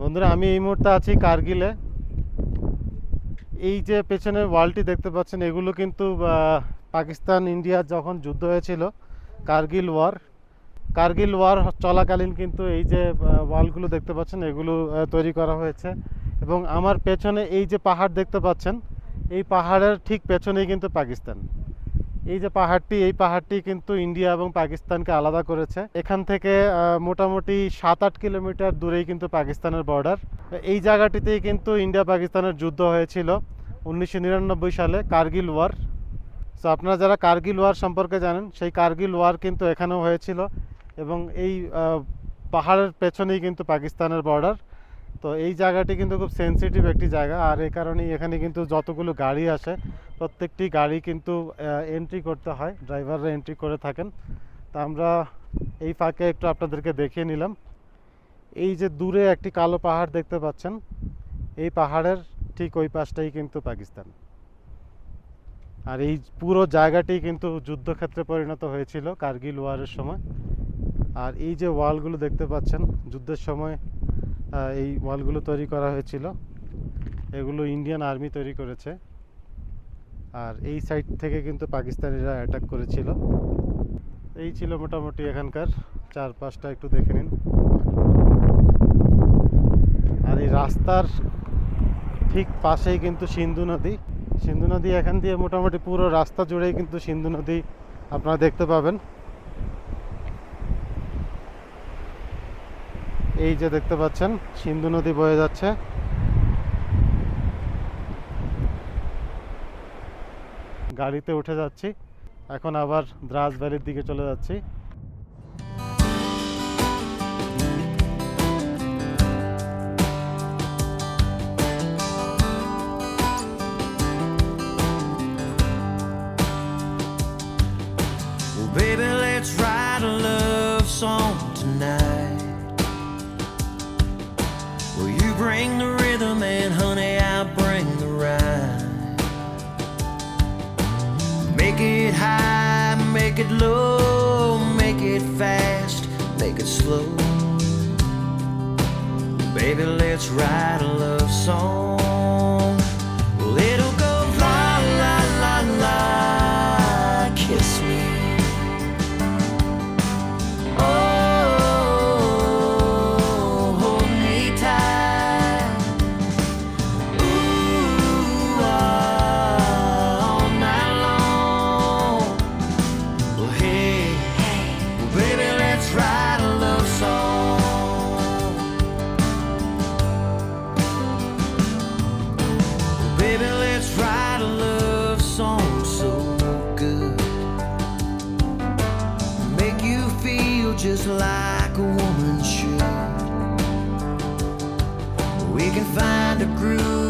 বন্ধুরা, আমি এই মুহূর্তে আছি কার্গিলে। এই যে পেছনের ওয়ালটি দেখতে পাচ্ছেন, এগুলো কিন্তু পাকিস্তান ইন্ডিয়া যখন যুদ্ধ হয়েছিল, কার্গিল ওয়ার। কার্গিল ওয়ার চলাকালীন কিন্তু এই যে ওয়ালগুলো দেখতে পাচ্ছেন, এগুলো তৈরি করা হয়েছে। এবং আমার পেছনে এই যে পাহাড় দেখতে পাচ্ছেন, এই পাহাড়ের ঠিক পেছনেই কিন্তু পাকিস্তান। এই যে পাহাড়টি, এই পাহাড়টি কিন্তু ইন্ডিয়া এবং পাকিস্তানকে আলাদা করেছে। এখান থেকে মোটামুটি সাত আট কিলোমিটার দূরেই কিন্তু পাকিস্তানের বর্ডার এই জায়গাটিতেই কিন্তু ইন্ডিয়া পাকিস্তানের যুদ্ধ হয়েছিল উনিশশো নিরানব্বই সালে কার্গিল ওয়ার। সো আপনারা যারা কার্গিল ওয়ার সম্পর্কে জানেন, সেই কার্গিল ওয়ার কিন্তু এখানেও হয়েছিল এবং এই পাহাড়ের পেছনেই কিন্তু পাকিস্তানের বর্ডার তো এই জায়গাটি কিন্তু খুব সেনসিটিভ একটি জায়গা। আর এই কারণেই এখানে কিন্তু যতগুলো গাড়ি আসে, প্রত্যেকটি গাড়ি কিন্তু এন্ট্রি করতে হয় ড্রাইভাররা এন্ট্রি করে থাকেন। তা আমরা এই ফাঁকে একটু আপনাদেরকে দেখিয়ে নিলাম। এই যে দূরে একটি কালো পাহাড় দেখতে পাচ্ছেন, এই পাহাড়ের ঠিক ওই পাশটাই কিন্তু পাকিস্তান। আর এই পুরো জায়গাটি কিন্তু যুদ্ধক্ষেত্রে পরিণত হয়েছিল, কার্গিল ওয়ারের সময়। আর এই যে ওয়ালগুলো দেখতে পাচ্ছেন, যুদ্ধের সময় এই ওয়ালগুলো তৈরি করা হয়েছিল। এগুলো ইন্ডিয়ান আর্মি তৈরি করেছে। আর এই সাইড থেকে কিন্তু পাকিস্তানিরা অ্যাটাক করেছিল। এই ছিল মোটামুটি এখানকার চারপাশটা, একটু দেখে নিন। আর এই রাস্তার ঠিক পাশেই কিন্তু সিন্ধু নদী। সিন্ধু নদী এখান দিয়ে মোটামুটি পুরো রাস্তা জুড়েই কিন্তু সিন্ধু নদী আপনারা দেখতে পাবেন। এই যে দেখতে পাচ্ছেন সিন্ধু নদী বয়ে যাচ্ছে। গাড়িতে উঠে যাচ্ছি। এখন আবার দ্রাস ভ্যালির দিকে চলে যাচ্ছি। Baby, let's write a love song tonight. Bring the rhythm, and honey, I'll bring the rhyme. Make it high, make it low, make it fast, make it slow. Baby, let's write a love song. Song so good make you feel just like a woman should. We can find a groove